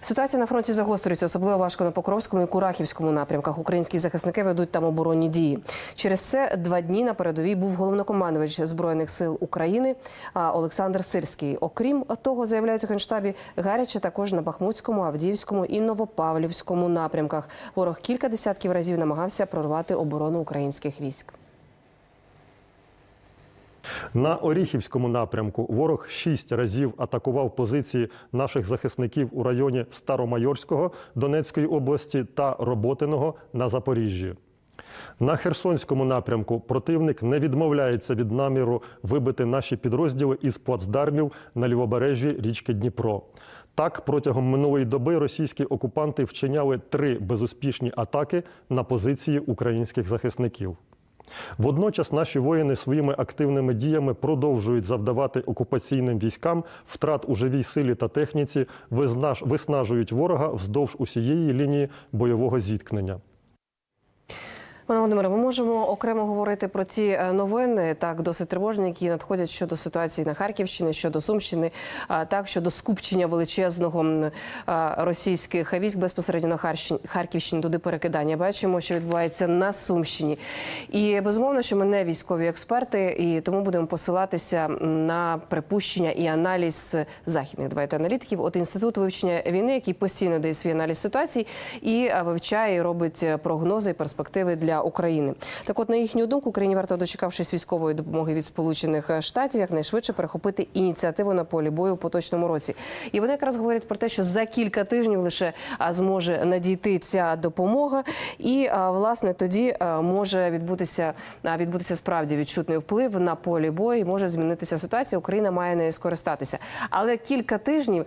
Ситуація на фронті загострюється, особливо важко на Покровському і Курахівському напрямках. Українські захисники ведуть там оборонні дії. Через це два дні на передовій був головнокомандувач збройних сил України Олександр Сирський. Окрім того, заявляють у генштабі гаряче також на Бахмутському, Авдіївському і Новопавлівському напрямках. Ворог кілька десятків разів намагався прорвати оборону українських військ. На Оріхівському напрямку ворог шість разів атакував позиції наших захисників у районі Старомайорського Донецької області та Роботиного на Запоріжжі. На Херсонському напрямку противник не відмовляється від наміру вибити наші підрозділи із плацдармів на лівобережжі річки Дніпро. Так, протягом минулої доби російські окупанти вчиняли три безуспішні атаки на позиції українських захисників. Водночас наші воїни своїми активними діями продовжують завдавати окупаційним військам втрат у живій силі та техніці, виснажують ворога вздовж усієї лінії бойового зіткнення. Пане Володимире, ми можемо окремо говорити про ті е, новини, так досить тривожні, які надходять щодо ситуації на Харківщині, щодо Сумщини, так щодо скупчення величезного російських військ безпосередньо на Харківщині, туди перекидання. Бачимо, що відбувається на Сумщині. І безумовно, що ми не військові експерти, і тому будемо посилатися на припущення і аналіз західних давайте аналітиків. От інститут вивчення війни, який постійно дає свій аналіз ситуації і вивчає і робить е, прогнози і перспективи для України. Так, от на їхню думку, Україні варто дочекавшись військової допомоги від Сполучених Штатів, якнайшвидше перехопити ініціативу на полі бою у поточному році. І вони якраз говорять про те, що за кілька тижнів лише зможе надійти ця допомога, і власне тоді може відбутися відбутися справді відчутний вплив на полі бою. і Може змінитися ситуація. Україна має нею скористатися. Але кілька тижнів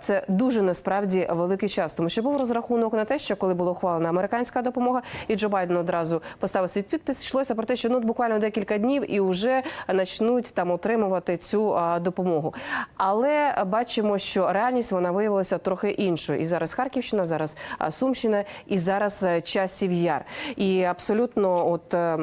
це дуже насправді великий час, тому що був розрахунок на те, що коли була ухвалена американська допомога, і Джо Байден одразу поставив свій підпис. Йшлося про те, що ну буквально декілька днів і вже почнуть там отримувати цю а, допомогу. Але бачимо, що реальність вона виявилася трохи іншою. І зараз Харківщина, зараз Сумщина, і зараз е, часів яр. І абсолютно, от е,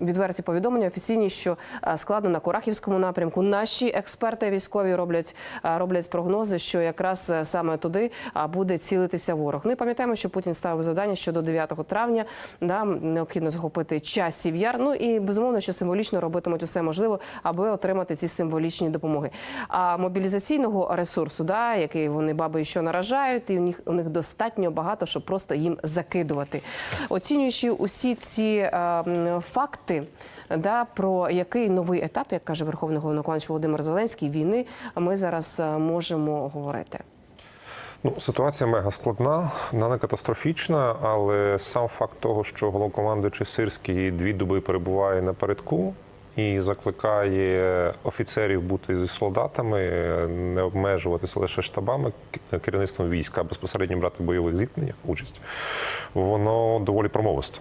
відверті повідомлення офіційні, що складно на Корахівському напрямку. Наші експерти військові роблять роблять прогнози, що якраз е, саме туди буде цілитися ворог. Ну і пам'ятаємо, що Путін ставив завдання, що до 9 травня да, необхідно захопити часів яр. Ну і безумовно, що символічно робитимуть усе можливе, аби отримати ці символічні допомоги. А мобілізаційного ресурсу, да, який вони баби що наражають, і у них у них достатньо багато, щоб просто їм закидувати. Оцінюючи усі ці е, факти, да, про який новий етап, як каже Верховний головнокомандуючий Володимир Зеленський, війни, ми зараз е, можемо говорити. Ну, ситуація мега складна, вона не катастрофічна, але сам факт того, що головнокомандуючий Сирський дві доби перебуває напередку і закликає офіцерів бути зі солдатами, не обмежуватися лише штабами, керівництвом війська, безпосередньо брати бойових зіткненнях участь, воно доволі промовисте.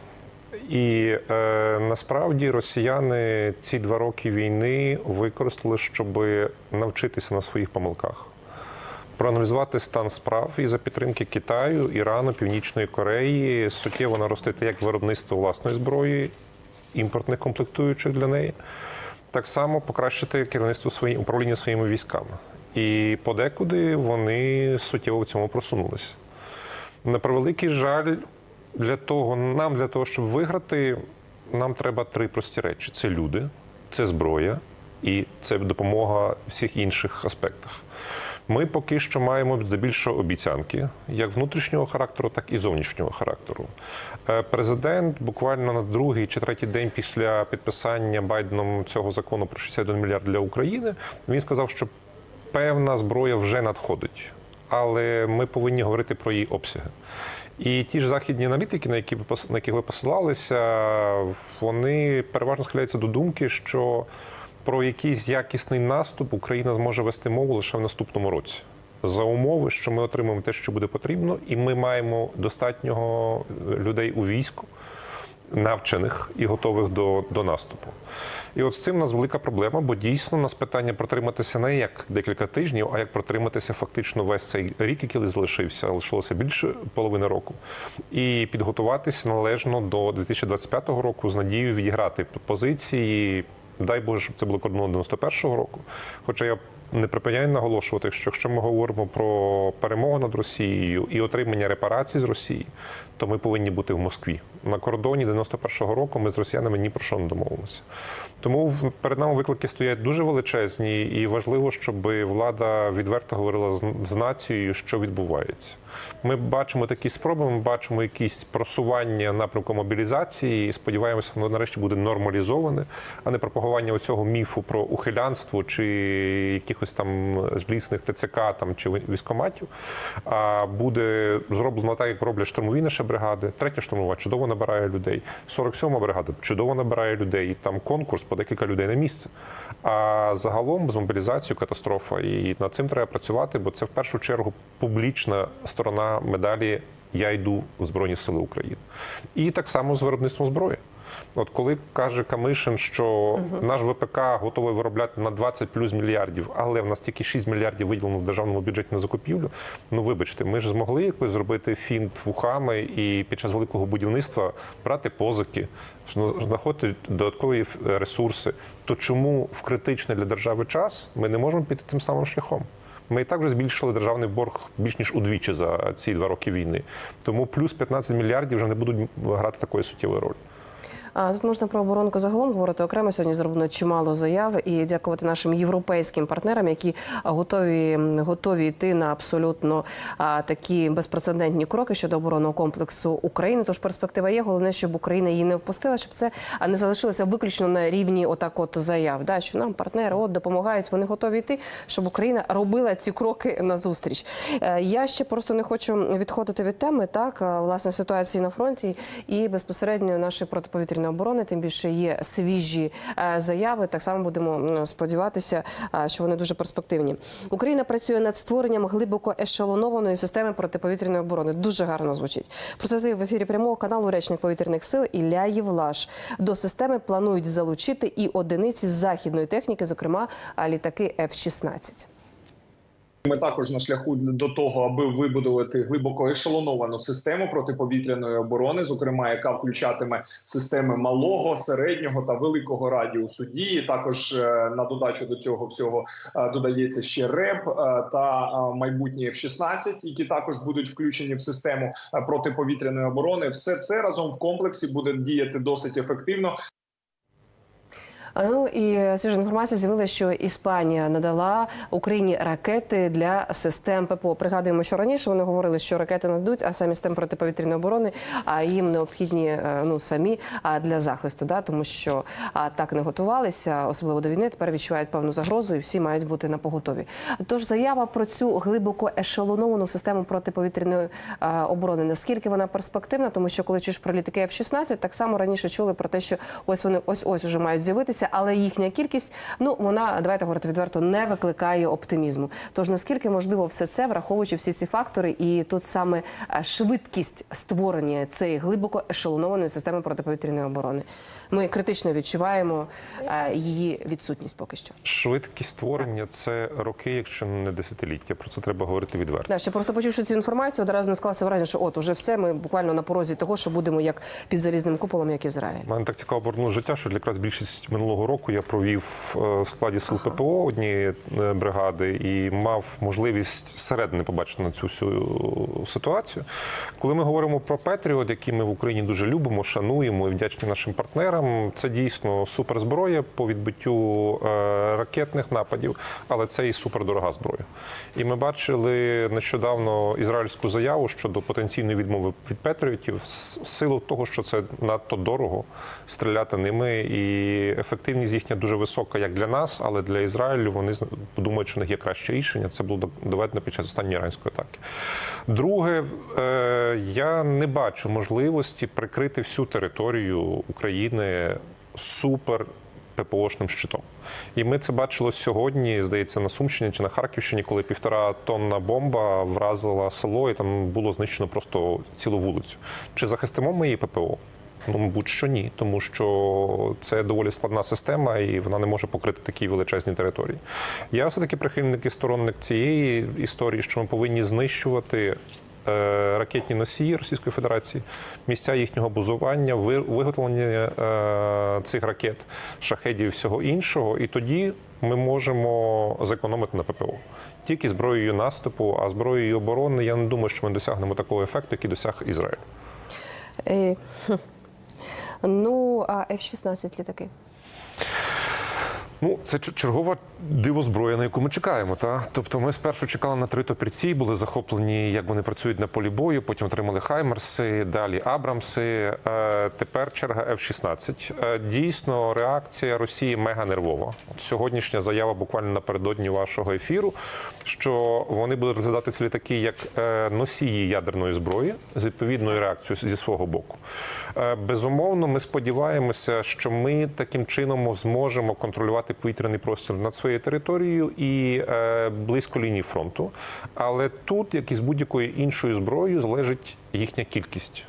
І е, насправді росіяни ці два роки війни використали, щоб навчитися на своїх помилках проаналізувати стан справ і за підтримки Китаю, Ірану, Північної Кореї суттєво наростити як виробництво власної зброї, імпортних комплектуючих для неї, так само покращити керівництво своїм управління своїми військами. І подекуди вони суттєво в цьому просунулися. На превеликий жаль, для того, нам для того, щоб виграти, нам треба три прості речі: це люди, це зброя і це допомога в всіх інших аспектах. Ми поки що маємо здебільшого обіцянки, як внутрішнього характеру, так і зовнішнього характеру. Е, Президент буквально на другий чи третій день після підписання Байденом цього закону про 61 мільярд для України він сказав, що певна зброя вже надходить, але ми повинні говорити про її обсяги. І ті ж західні аналітики, на які на яких ви посилалися, вони переважно схиляються до думки, що про якийсь якісний наступ Україна зможе вести мову лише в наступному році. За умови, що ми отримаємо те, що буде потрібно, і ми маємо достатнього е, людей у війську, навчених і готових до, до наступу. І от з цим у нас велика проблема, бо дійсно у нас питання протриматися не як декілька тижнів, а як протриматися фактично весь цей рік, який залишився, лишилося більше половини року, і підготуватися належно до 2025 року з надією відіграти позиції. Дай Боже, щоб це було кордоном 91-го року. Хоча я не припиняю наголошувати, що якщо ми говоримо про перемогу над Росією і отримання репарацій з Росії, то ми повинні бути в Москві. На кордоні 91-го року ми з росіянами ні про що не домовимося. Тому перед нами виклики стоять дуже величезні, і важливо, щоб влада відверто говорила з, нацією, що відбувається. Ми бачимо такі спроби, ми бачимо якісь просування напрямку мобілізації. і Сподіваємося, воно нарешті буде нормалізоване, а не пропагування оцього міфу про ухилянство чи якихось там злісних ТЦК там чи військоматів. А буде зроблено так, як роблять штурмові наші бригади. Третя штурмова чудово набирає людей. 47-ма бригада чудово набирає людей. Там конкурс по декілька людей на місце. А загалом з мобілізацією катастрофа. І над цим треба працювати, бо це в першу чергу публічна сторона медалі. Я йду в Збройні Сили України. І так само з виробництвом зброї. От коли каже Камишин, що наш ВПК готовий виробляти на 20 плюс мільярдів, але в нас тільки 6 мільярдів виділено в державному бюджеті на закупівлю. Ну вибачте, ми ж змогли якось зробити фінт вухами і під час великого будівництва брати позики, зна- знаходити додаткові ресурси. То чому в критичний для держави час ми не можемо піти цим самим шляхом? Ми і так вже збільшили державний борг більш ніж удвічі за ці два роки війни. Тому плюс 15 мільярдів вже не будуть грати такої суттєвої ролі. Тут можна про оборонку загалом говорити окремо. Сьогодні зроблено чимало заяв і дякувати нашим європейським партнерам, які готові готові йти на абсолютно такі безпрецедентні кроки щодо оборонного комплексу України. Тож перспектива є. Головне, щоб Україна її не впустила, щоб це не залишилося виключно на рівні отак, от заяв. Да, що нам партнери от допомагають, вони готові йти, щоб Україна робила ці кроки назустріч. Е, Я ще просто не хочу відходити від теми. Так, власне, ситуації на фронті і безпосередньо нашої протиповітряної оборони. Тим більше є свіжі е, заяви. Так само будемо сподіватися, е, що вони дуже перспективні. Україна працює над створенням глибоко ешелонованої системи протиповітряної оборони. Дуже гарно звучить. Про це заявив в ефірі прямого каналу речник повітряних сил Ілля Євлаш. До системи планують залучити і одиниці західної техніки, зокрема літаки F-16. Ми також на шляху до того, аби вибудувати глибоко ешелоновану систему протиповітряної оборони, зокрема, яка включатиме системи малого, середнього та великого радіусу дії. Також е, на додачу до цього всього е, додається ще РЕБ е, та майбутні F-16, які також будуть включені в систему протиповітряної оборони. Все це разом в комплексі буде діяти досить ефективно. Ну і свіжа інформація з'явилася, що Іспанія надала Україні ракети для систем ППО. Пригадуємо, що раніше вони говорили, що ракети нададуть, а самі системи протиповітряної оборони а їм необхідні е, ну самі для захисту, да тому що а, так не готувалися, особливо до війни. Тепер відчувають певну загрозу, і всі мають бути на поготові. Тож заява про цю глибоко ешелоновану систему протиповітряної оборони. Наскільки вона перспективна, тому що коли чуєш про літаки F-16, так само раніше чули про те, що ось вони ось ось уже мають з'явитися, але їхня кількість, ну вона давайте говорити відверто, не викликає оптимізму. Тож наскільки можливо все це, враховуючи всі ці фактори, і тут саме е, швидкість створення цієї глибоко ешелонованої системи протиповітряної оборони. Ми критично відчуваємо е, її відсутність поки що. Швидкість створення це роки, якщо не десятиліття. Про це треба говорити відверто. Да, ще просто почувши цю інформацію, одразу не склалося враження, що от уже все. Ми буквально на порозі того, що будемо як під залізним куполом, як Ізраїль. Мене так цікаво повернуло життя, що якраз більшість минулого року я провів е, в складі сил ППО однієї е, бригади і мав можливість зсередини побачити на цю всю ситуацію. Коли ми говоримо про Петріот, які ми в Україні дуже любимо, шануємо і вдячні нашим партнерам, це дійсно суперзброя по відбиттю е, ракетних нападів, але це і супердорога зброя. І ми бачили нещодавно ізраїльську заяву щодо потенційної відмови від Петріотів в силу того, що це надто дорого стріляти ними, і ефективність їхня дуже висока, як для нас, але для Ізраїлю вони думають, що в них є краще рішення. Це було доведено під час останньої іранської атаки. Друге, е, я не бачу можливості прикрити всю територію України супер. ППОшним щитом. І ми це бачили сьогодні, здається, на Сумщині чи на Харківщині, коли півтора тонна бомба вразила село, і там було знищено просто цілу вулицю. Чи захистимо ми її ППО? Ну, мабуть, що ні, тому що це доволі складна система, і вона не може покрити такі величезні території. Я все-таки прихильник і сторонник цієї історії, що ми повинні знищувати. е, Ракетні носії Російської Федерації, місця їхнього базування, виготовлення е, цих ракет, шахедів і всього іншого, і тоді ми можемо зекономити на ППО. Тільки зброєю наступу, а зброєю оборони я не думаю, що ми досягнемо такого ефекту, який досяг Ізраїль. Ну, а F-16 літаки. Ну, це чергова дивозброя, на яку ми чекаємо. Та? Тобто ми спершу чекали на три топірці, були захоплені, як вони працюють на полі бою, потім отримали Хаймерси, далі Абрамси. Е, тепер черга F-16. Е, дійсно, реакція Росії мега нервова. Сьогоднішня заява буквально напередодні вашого ефіру, що вони будуть розглядати ці літаки як е, носії ядерної зброї з відповідною реакцією зі свого боку. Безумовно, ми сподіваємося, що ми таким чином зможемо контролювати повітряний простір над своєю територією і е, близько лінії фронту. Але тут, як і з будь-якою іншою зброєю, залежить їхня кількість.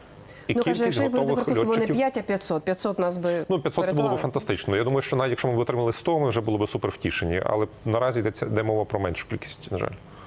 І ну, каже, якщо буде, припустимо, не 5, а 500. 500 нас би Ну, 500 це було б фантастично. Я думаю, що навіть якщо ми б отримали 100, ми вже були б супер втішені. Але наразі йдеться- йде мова про меншу кількість, на жаль.